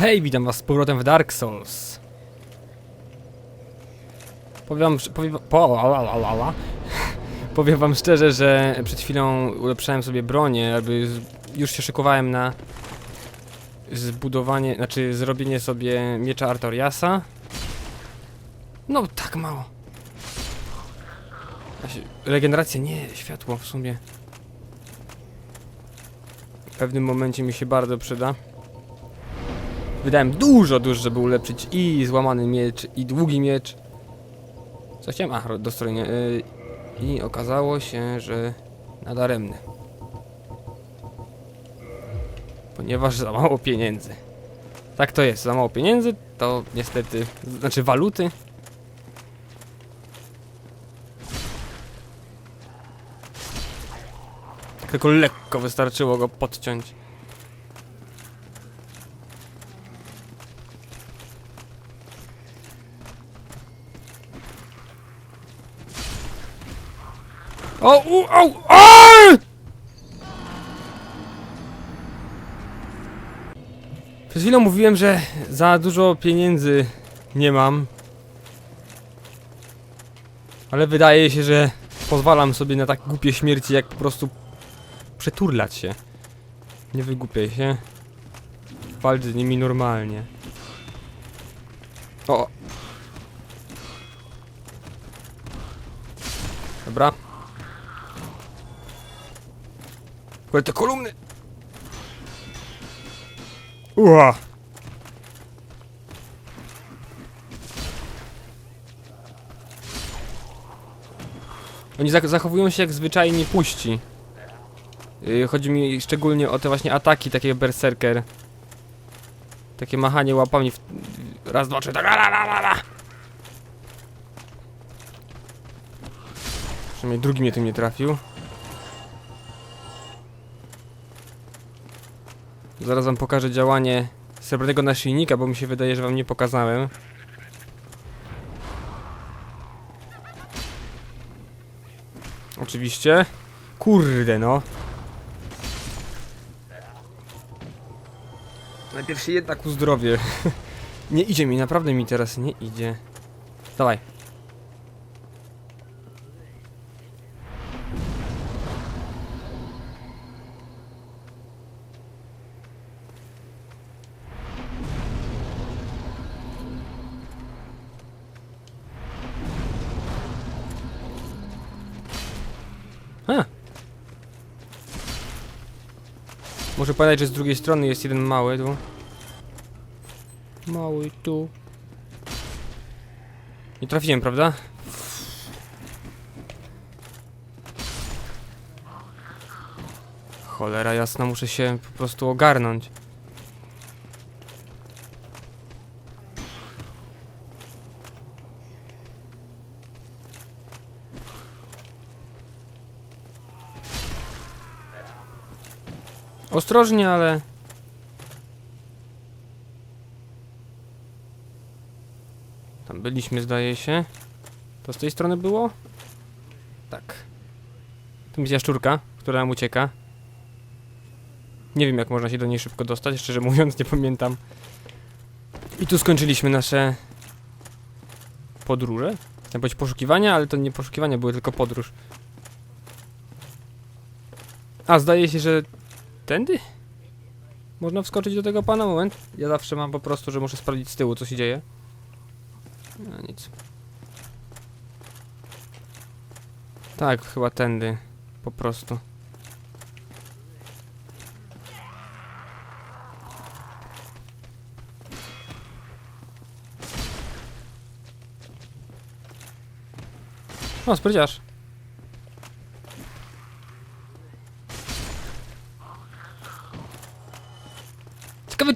Hej, witam was z powrotem w Dark Souls. Powiem wam, powiem, po, powiem wam szczerze, że przed chwilą ulepszałem sobie bronię, aby już się szykowałem na zbudowanie, znaczy zrobienie sobie miecza Artoriasa. No, tak mało. Regeneracja, nie, światło w sumie. W pewnym momencie mi się bardzo przyda. Wydałem dużo, dużo, żeby ulepszyć i złamany miecz, i długi miecz. Co chciałem? A, ro- dostrojenie. Yy, I okazało się, że nadaremny. Ponieważ za mało pieniędzy. Tak to jest, za mało pieniędzy, to niestety, znaczy waluty. Tylko lekko wystarczyło go podciąć. O, u, au, o! Przed chwilą mówiłem, że za dużo pieniędzy nie mam. Ale wydaje się, że pozwalam sobie na tak głupie śmierci, jak po prostu przeturlać się. Nie wygłupiaj się. Walcz z nimi normalnie. O! Dobra. Ale te kolumny! Ua! Oni zach- zachowują się jak zwyczajni puści. Yy, chodzi mi szczególnie o te właśnie ataki, takie berserker. Takie machanie łapami w... Raz, dwa, trzy, tak la, la, la, la, la. Przynajmniej drugi mnie tym nie trafił. Zaraz wam pokażę działanie srebrnego naszyjnika, bo mi się wydaje, że wam nie pokazałem. Oczywiście. Kurde no. Najpierw się jednak uzdrowię. nie idzie mi, naprawdę mi teraz nie idzie. Dawaj. Muszę powiedzieć, że z drugiej strony jest jeden mały tu. Mały tu. Nie trafiłem, prawda? Cholera jasna, muszę się po prostu ogarnąć. Ostrożnie, ale... Tam byliśmy, zdaje się. To z tej strony było? Tak. Tu jest jaszczurka, która nam ucieka. Nie wiem, jak można się do niej szybko dostać, szczerze mówiąc, nie pamiętam. I tu skończyliśmy nasze... podróże? Chciałem powiedzieć poszukiwania, ale to nie poszukiwania, były tylko podróż. A, zdaje się, że... Tędy? Można wskoczyć do tego pana? Moment. Ja zawsze mam po prostu, że muszę sprawdzić z tyłu, co się dzieje. No nic. Tak, chyba tędy. Po prostu. O, sprawdziasz.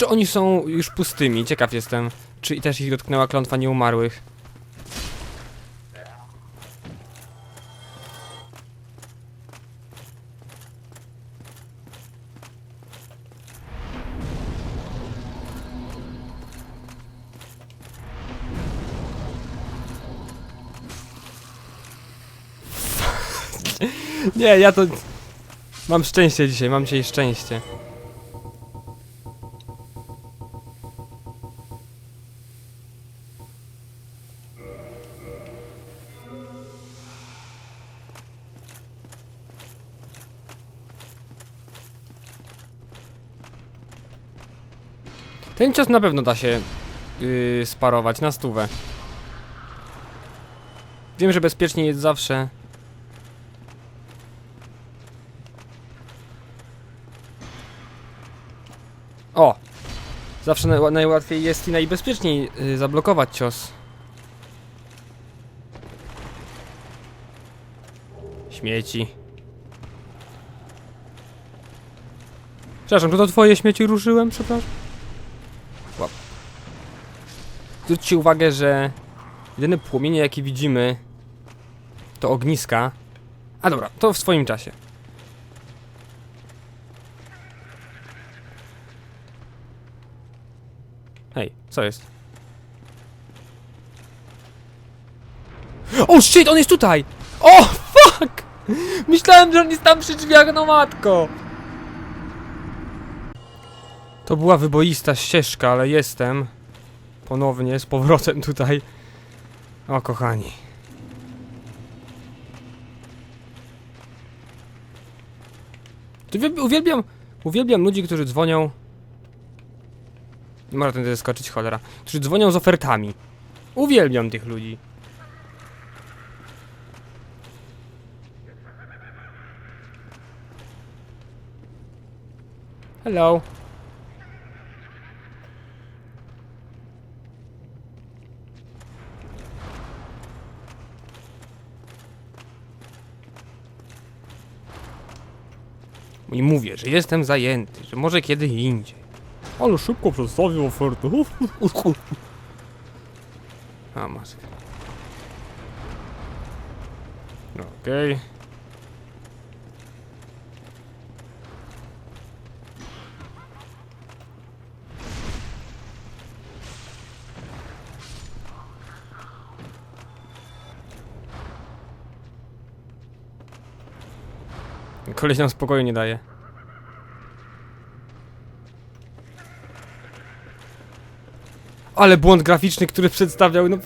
Czy oni są już pustymi. Ciekaw jestem. Czy też ich dotknęła klątwa nieumarłych. Nie, ja to... Mam szczęście dzisiaj, mam dzisiaj szczęście. Cios na pewno da się yy, sparować na stówę. Wiem, że bezpiecznie jest zawsze. O! Zawsze naj najłatwiej jest i najbezpieczniej yy, zablokować cios. Śmieci. Przepraszam, czy to twoje śmieci ruszyłem? Przepraszam. Zwróćcie uwagę, że jedyne płomienie jakie widzimy to ogniska. A dobra, to w swoim czasie. Hej, co jest? O shit, on jest tutaj! O fuck! Myślałem, że on jest tam przy drzwiach, no matko! To była wyboista ścieżka, ale jestem ponownie z powrotem tutaj. O kochani. Uwielbiam, uwielbiam ludzi, którzy dzwonią. Nie można tędy skoczyć, cholera. Którzy dzwonią z ofertami. Uwielbiam tych ludzi. Hello. I mówię, że jestem zajęty, że może kiedy indziej. Ale szybko przedstawił ofertę. A, maska. Okej. Koleś nam spokoju nie daje. Ale błąd graficzny, który przedstawiał, no...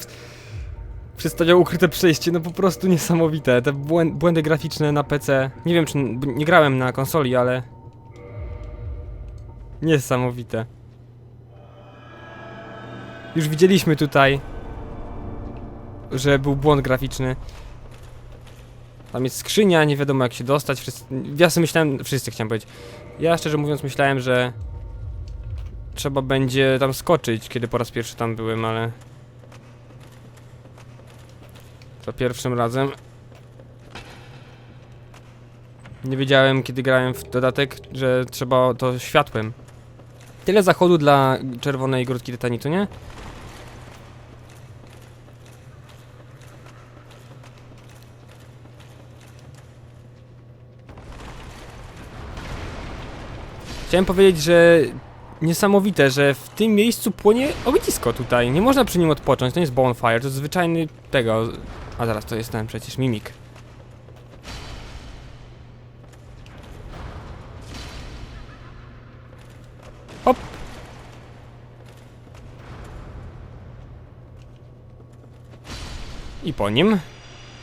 Przedstawiał ukryte przejście, no po prostu niesamowite. Te błę- błędy graficzne na PC. Nie wiem, czy. Nie grałem na konsoli, ale. Niesamowite. Już widzieliśmy tutaj, że był błąd graficzny. Tam jest skrzynia, nie wiadomo jak się dostać. Wszyscy, ja sobie myślałem, wszyscy chciałem powiedzieć. Ja szczerze mówiąc myślałem, że trzeba będzie tam skoczyć, kiedy po raz pierwszy tam byłem, ale za pierwszym razem nie wiedziałem, kiedy grałem w dodatek, że trzeba to światłem. Tyle zachodu dla czerwonej grudki tytanitu, nie? Chciałem powiedzieć, że niesamowite, że w tym miejscu płonie ognisko tutaj. Nie można przy nim odpocząć, to nie jest bonfire, to jest zwyczajny tego... A zaraz, to jest ten przecież mimik. Hop! I po nim.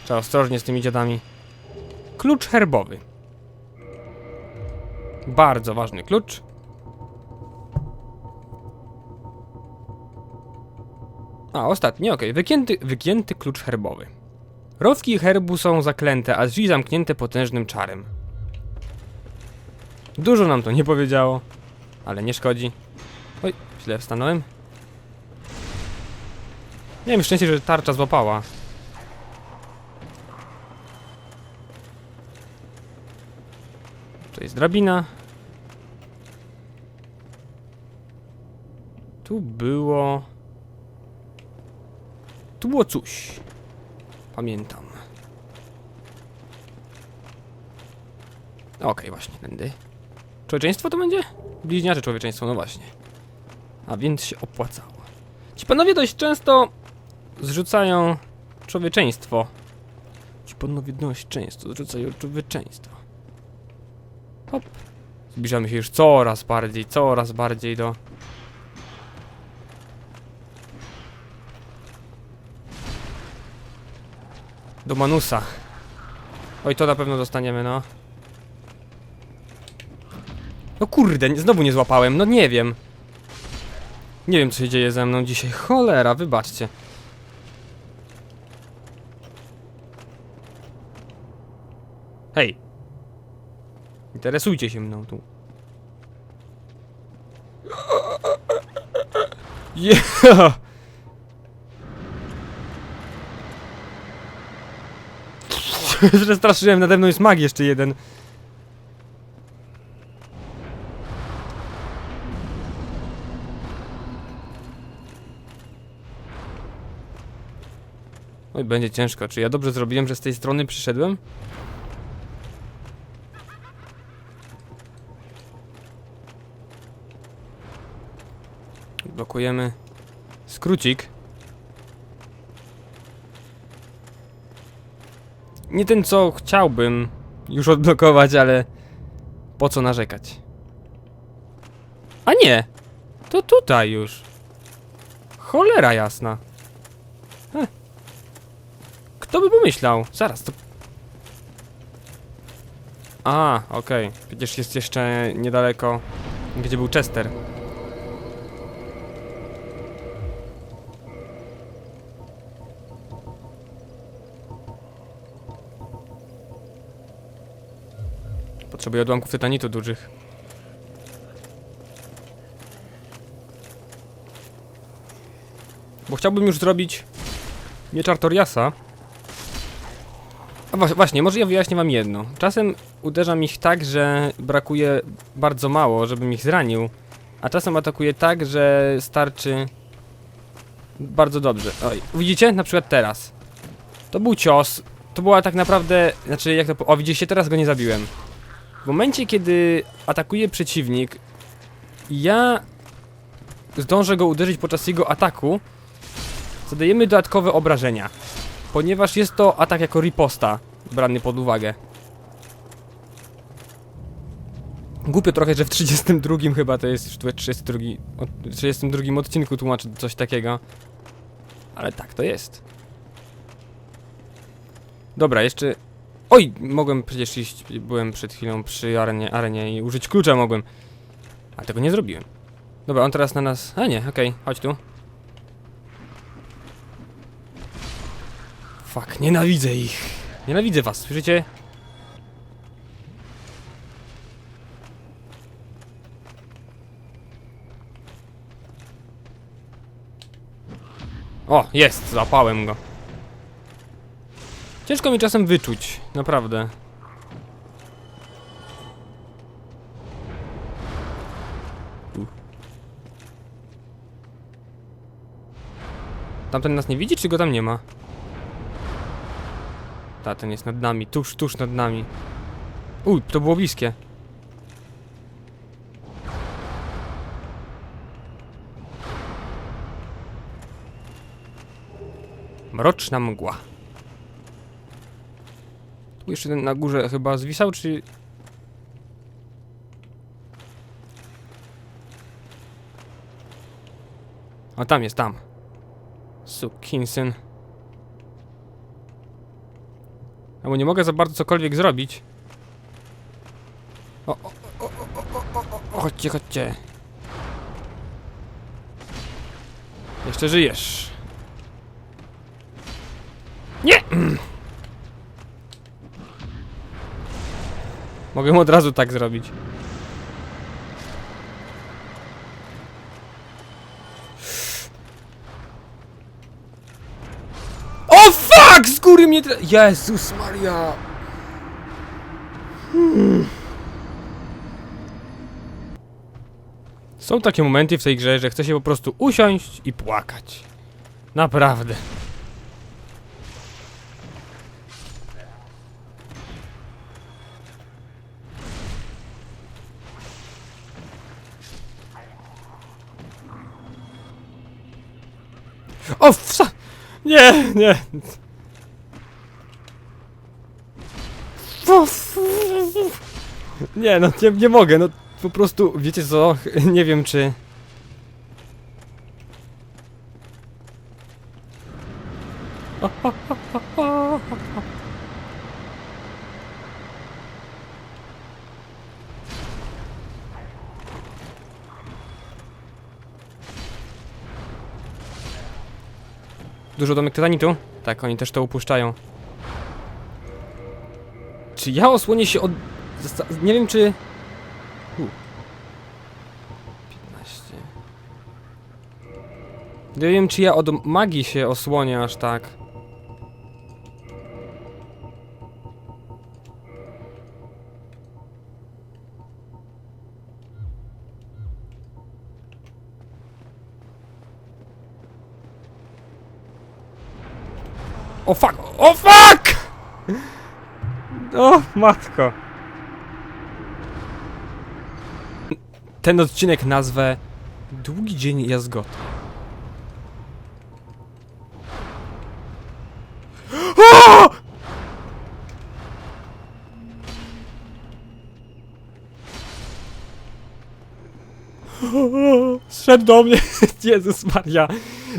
Trzeba ostrożnie z tymi dziadami. Klucz herbowy. Bardzo ważny klucz. A, ostatni, okej. Wygięty, wygięty klucz herbowy. Rowki herbu są zaklęte, a drzwi zamknięte potężnym czarem. Dużo nam to nie powiedziało, ale nie szkodzi. Oj, źle wstanąłem. Miałem szczęście, że tarcza złapała. Drabina. Tu było... Tu było coś. Pamiętam. Okej, właśnie, tędy. Człowieczeństwo to będzie? Bliźniacze człowieczeństwo, no właśnie. A więc się opłacało. Ci panowie dość często zrzucają człowieczeństwo. Ci panowie dość często zrzucają człowieczeństwo. Hop. Zbliżamy się już coraz bardziej, coraz bardziej do... Do Manusa. Oj, to na pewno dostaniemy, no. No kurde, znowu nie złapałem, no nie wiem. Nie wiem, co się dzieje ze mną dzisiaj. Cholera, wybaczcie. Hej. Interesujcie się mną tu. Yeah! Przestraszyłem, nade mną jest mag jeszcze jeden. Oj, będzie ciężko. Czy ja dobrze zrobiłem, że z tej strony przyszedłem? Blokujemy skrócik. Nie ten, co chciałbym już odblokować, ale po co narzekać? A nie! To tutaj już. Cholera jasna. Heh. Kto by pomyślał? Zaraz, to... A, okej. Przecież jest jeszcze niedaleko, gdzie był Chester. Potrzebuję odłamków tytanitu dużych. Bo chciałbym już zrobić miecz Artoriasa. A właśnie, może ja wyjaśnię wam jedno. Czasem uderzam ich tak, że brakuje bardzo mało, żebym ich zranił. A czasem atakuję tak, że starczy bardzo dobrze. Oj, widzicie? Na przykład teraz. To był cios. To była tak naprawdę... Znaczy, jak to... O, widzicie? Teraz go nie zabiłem. W momencie, kiedy atakuje przeciwnik, ja zdążę go uderzyć podczas jego ataku, zadajemy dodatkowe obrażenia, ponieważ jest to atak jako riposta brany pod uwagę. Głupio trochę, że w 32 chyba to jest w 32, od- w 32 odcinku tłumaczę coś takiego. Ale tak to jest. Dobra, jeszcze Oj, mogłem przecież iść, byłem przed chwilą przy arenie, arenie i użyć klucza mogłem. A tego nie zrobiłem. Dobra, on teraz na nas... A nie, okej, chodź tu. Fuck, nienawidzę ich. Nienawidzę was, słyszycie? O, jest, złapałem go. Ciężko mi czasem wyczuć, naprawdę. Tamten nas nie widzi, czy go tam nie ma? Ta, ten jest nad nami, tuż, tuż nad nami. Uj, to było bliskie. Mroczna mgła. Jeszcze ten na górze chyba zwisał, czy... O, tam jest, tam. Sukinsyn. No bo nie mogę za bardzo cokolwiek zrobić. O, o, o, o, o, o, chodźcie, chodźcie. Jeszcze żyjesz. Nie! Mogę od razu tak zrobić. O fuck! Z góry mnie tra- Jezus Maria! Hmm. Są takie momenty w tej grze, że chce się po prostu usiąść i płakać. Naprawdę. O, wsa... Nie, nie. Nie, no nie, nie mogę, no po prostu, wiecie co, nie wiem czy... Dużo domek tytanitu? Tak, oni też to upuszczają. Czy ja osłonię się od... zosta- Nie wiem czy... U. 15... Nie wiem czy ja od magii się osłonię aż tak. O fuck! O fuck! O matko. Ten odcinek nazwę Długi dzień jazgoty. Zszedł do mnie. Jezus Maria.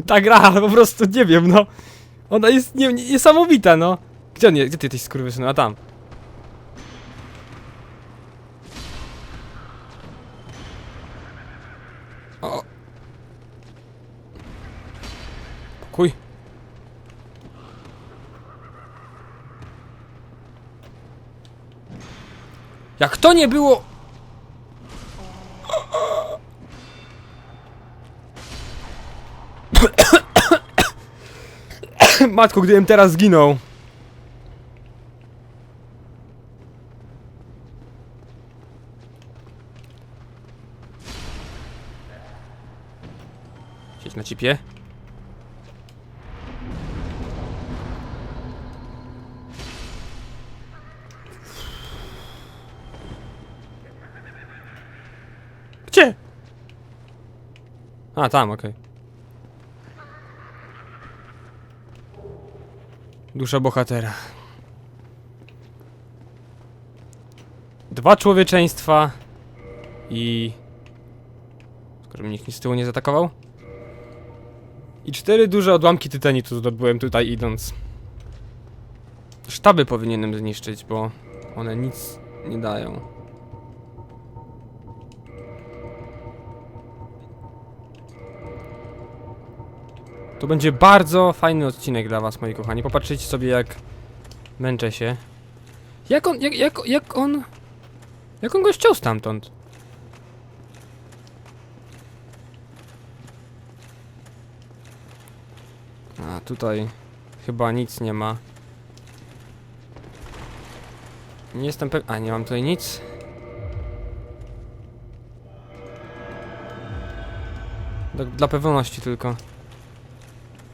Ta gra po prostu nie wiem, no. Ona jest nie, nie, niesamowita, no. Gdzie on jest? Gdzie ty jesteś skurwysynu? A tam. O. Pokój. Jak to nie było... Matko, gdybym teraz zginął. Siedź na cipie. Gdzie? A, tam, okej. Dusza bohatera. Dwa człowieczeństwa i... Skoro mnie nikt z tyłu nie zaatakował? I cztery duże odłamki tytanitu zdobyłem tutaj idąc. Sztaby powinienem zniszczyć, bo one nic nie dają. To będzie bardzo fajny odcinek dla was, moi kochani. Popatrzycie sobie, jak męczę się. Jak on, jak, jak, jak on... Jak on go ściął stamtąd? A, tutaj chyba nic nie ma. Nie jestem pewien... A, nie mam tutaj nic. Do, dla pewności tylko.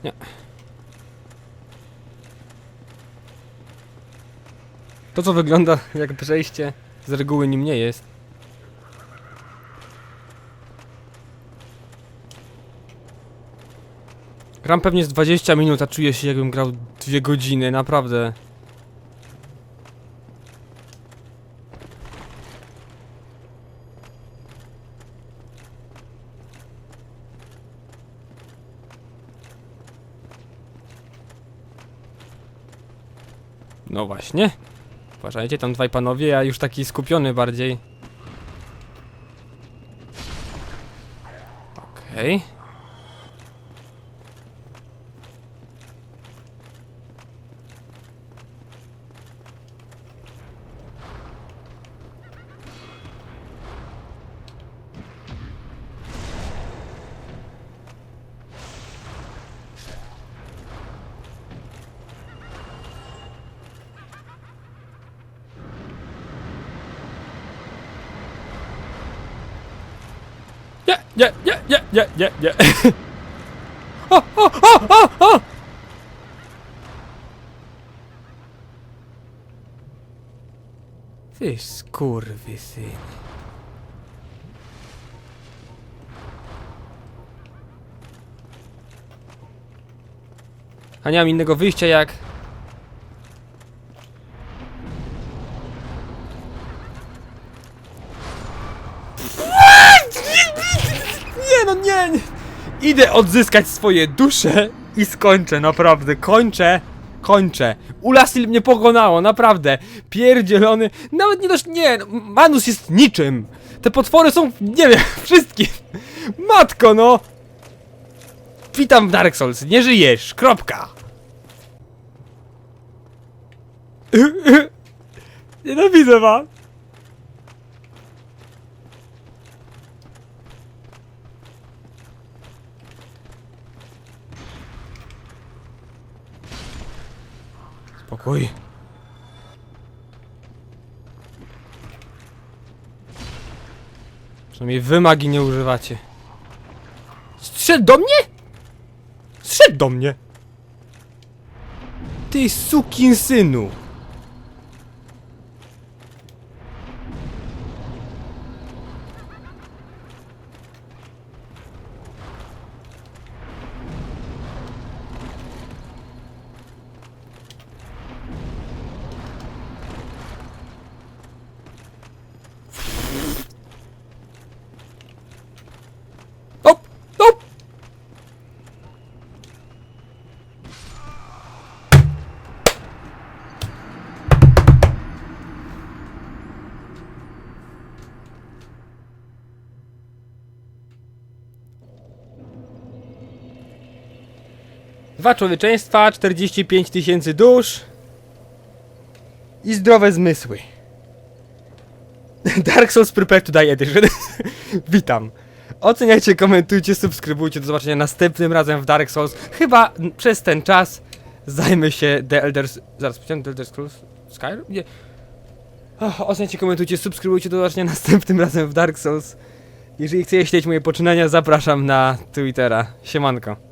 Nie. To co wygląda jak przejście z reguły nim nie jest. Gram pewnie z 20 minut, a czuję się jakbym grał 2 godziny, naprawdę. No właśnie. Uważajcie, tam dwaj panowie, ja już taki skupiony bardziej. Okej. Nie, nie, nie, nie, nie, nie, nie. O, o, o, o, o! Ty skurwysyn. A nie mam innego wyjścia jak... Nie no, nie, nie! Idę odzyskać swoje dusze i skończę, naprawdę, kończę, kończę. Ulasil mnie pokonało, naprawdę. Pierdzielony, nawet nie dość, nie, Manus jest niczym. Te potwory są, nie wiem, wszystkim. Matko, no. Witam w Dark Souls, nie żyjesz, kropka. Nienawidzę was. Spokój. Przynajmniej wy magii nie używacie. Zszedł do mnie? Zszedł do mnie! Ty sukin synu! Dwa człowieczeństwa, 45 tysięcy dusz i zdrowe zmysły. Dark Souls Prepare to Die Edition. Witam. Oceniajcie, komentujcie, subskrybujcie. Do zobaczenia następnym razem w Dark Souls. Chyba przez ten czas zajmę się The Elder... Zaraz, The Elder Scrolls? Skyrim? Nie. Och, oceniajcie, komentujcie, subskrybujcie. Do zobaczenia następnym razem w Dark Souls. Jeżeli chcecie śledzić moje poczynania, zapraszam na Twittera. Siemanko.